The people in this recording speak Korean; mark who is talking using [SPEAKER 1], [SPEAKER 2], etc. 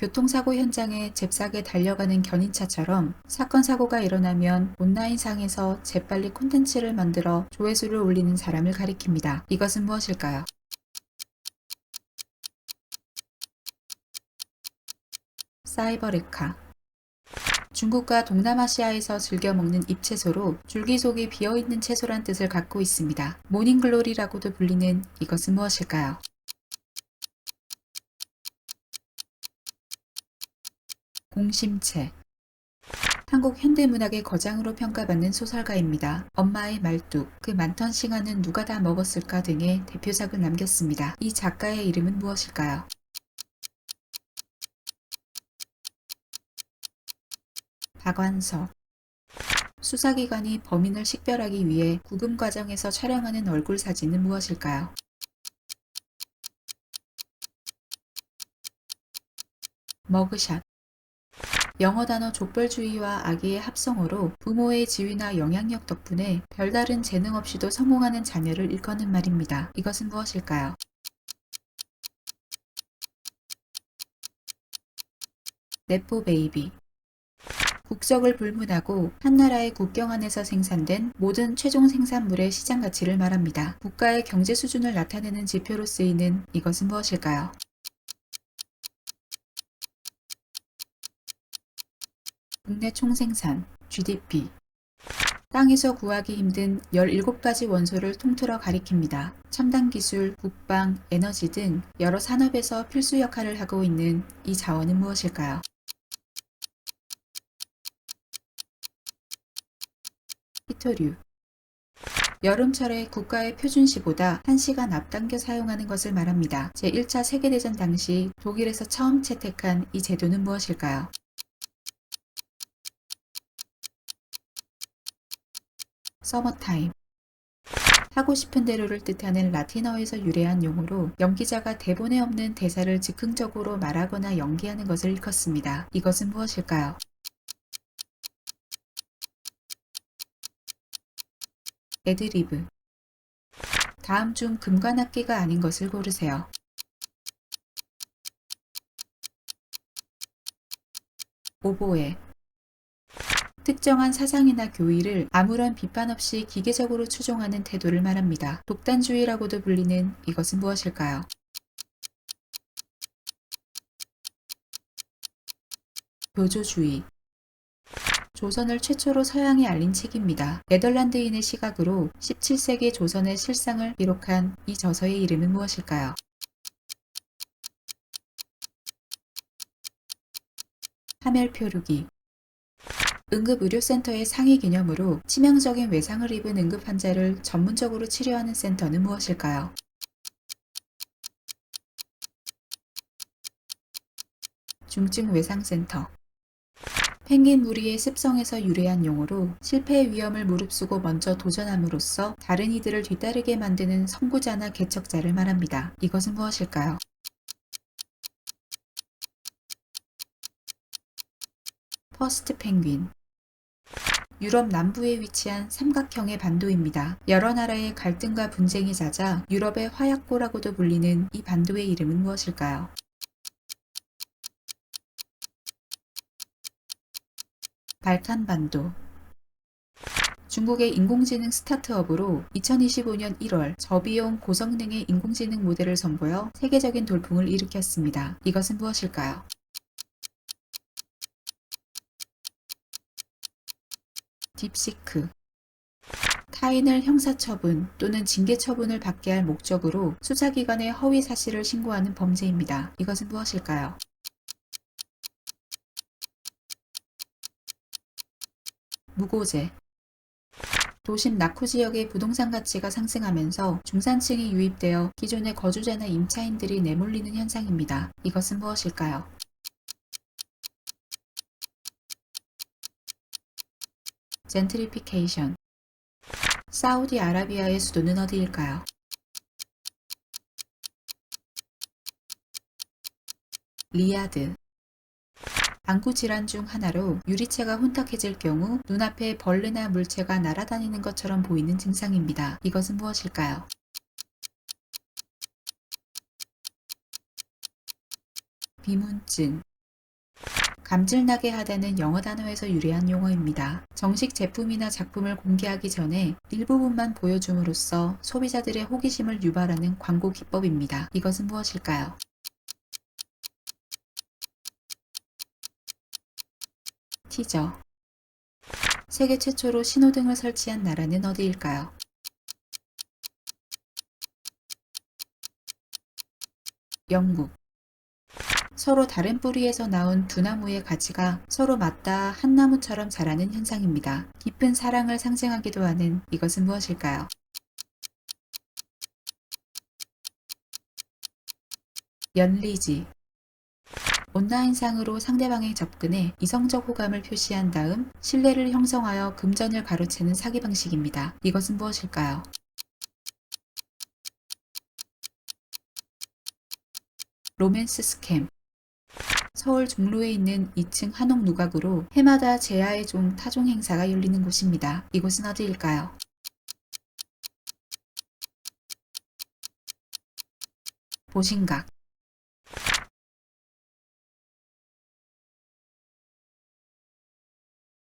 [SPEAKER 1] 교통사고 현장에 잽싸게 달려가는 견인차처럼 사건 사고가 일어나면 온라인상에서 재빨리 콘텐츠를 만들어 조회수를 올리는 사람을 가리킵니다. 이것은 무엇일까요? 사이버 레카 중국과 동남아시아에서 즐겨 먹는 잎채소로 줄기 속이 비어있는 채소란 뜻을 갖고 있습니다. 모닝글로리라고도 불리는 이것은 무엇일까요? 공심채 한국 현대문학의 거장으로 평가받는 소설가입니다. 엄마의 말뚝, 그 많던 싱아는 누가 다 먹었을까 등의 대표작을 남겼습니다. 이 작가의 이름은 무엇일까요? 박완석 수사기관이 범인을 식별하기 위해 구금 과정에서 촬영하는 얼굴 사진은 무엇일까요? 머그샷 영어 단어 족벌주의와 아기의 합성어로 부모의 지위나 영향력 덕분에 별다른 재능 없이도 성공하는 자녀를 일컫는 말입니다. 이것은 무엇일까요? 네포 베이비 국적을 불문하고 한 나라의 국경 안에서 생산된 모든 최종 생산물의 시장 가치를 말합니다. 국가의 경제 수준을 나타내는 지표로 쓰이는 이것은 무엇일까요? 국내 총생산 GDP 땅에서 구하기 힘든 17가지 원소를 통틀어 가리킵니다. 첨단 기술, 국방, 에너지 등 여러 산업에서 필수 역할을 하고 있는 이 자원은 무엇일까요? 히토류 여름철에 국가의 표준시보다 1시간 앞당겨 사용하는 것을 말합니다. 제1차 세계대전 당시 독일에서 처음 채택한 이 제도는 무엇일까요? 서머타임 하고 싶은 대로를 뜻하는 라틴어에서 유래한 용어로 연기자가 대본에 없는 대사를 즉흥적으로 말하거나 연기하는 것을 일컫습니다. 이것은 무엇일까요? 애드리브 다음 중 금관악기가 아닌 것을 고르세요. 오보에 특정한 사상이나 교의를 아무런 비판 없이 기계적으로 추종하는 태도를 말합니다. 독단주의라고도 불리는 이것은 무엇일까요? 교조주의 조선을 최초로 서양에 알린 책입니다. 네덜란드인의 시각으로 17세기 조선의 실상을 기록한 이 저서의 이름은 무엇일까요? 하멜표류기 응급의료센터의 상위 개념으로 치명적인 외상을 입은 응급 환자를 전문적으로 치료하는 센터는 무엇일까요? 중증 외상센터 펭귄 무리의 습성에서 유래한 용어로 실패의 위험을 무릅쓰고 먼저 도전함으로써 다른 이들을 뒤따르게 만드는 선구자나 개척자를 말합니다. 이것은 무엇일까요? 퍼스트 펭귄 유럽 남부에 위치한 삼각형의 반도입니다. 여러 나라의 갈등과 분쟁이 잦아 유럽의 화약고라고도 불리는 이 반도의 이름은 무엇일까요? 발칸 반도 중국의 인공지능 스타트업으로 2025년 1월 저비용 고성능의 인공지능 모델을 선보여 세계적인 돌풍을 일으켰습니다. 이것은 무엇일까요? 딥시크 타인을 형사처분 또는 징계처분을 받게 할 목적으로 수사기관에 허위 사실을 신고하는 범죄입니다. 이것은 무엇일까요? 무고죄 도심 낙후 지역의 부동산 가치가 상승하면서 중산층이 유입되어 기존의 거주자나 임차인들이 내몰리는 현상입니다. 이것은 무엇일까요? 젠트리피케이션 사우디아라비아의 수도는 어디일까요? 리야드 안구 질환 중 하나로 유리체가 혼탁해질 경우 눈앞에 벌레나 물체가 날아다니는 것처럼 보이는 증상입니다. 이것은 무엇일까요? 비문증 감질나게 하다는 영어 단어에서 유래한 용어입니다. 정식 제품이나 작품을 공개하기 전에 일부분만 보여줌으로써 소비자들의 호기심을 유발하는 광고 기법입니다. 이것은 무엇일까요? 티저 세계 최초로 신호등을 설치한 나라는 어디일까요? 영국 서로 다른 뿌리에서 나온 두 나무의 가지가 서로 맞닿아 한 나무처럼 자라는 현상입니다. 깊은 사랑을 상징하기도 하는 이것은 무엇일까요? 연리지 온라인상으로 상대방에 접근해 이성적 호감을 표시한 다음 신뢰를 형성하여 금전을 가로채는 사기 방식입니다. 이것은 무엇일까요? 로맨스 스캠 서울 종로에 있는 2층 한옥 누각으로 해마다 제아의 종 타종 행사가 열리는 곳입니다. 이곳은 어디일까요? 보신각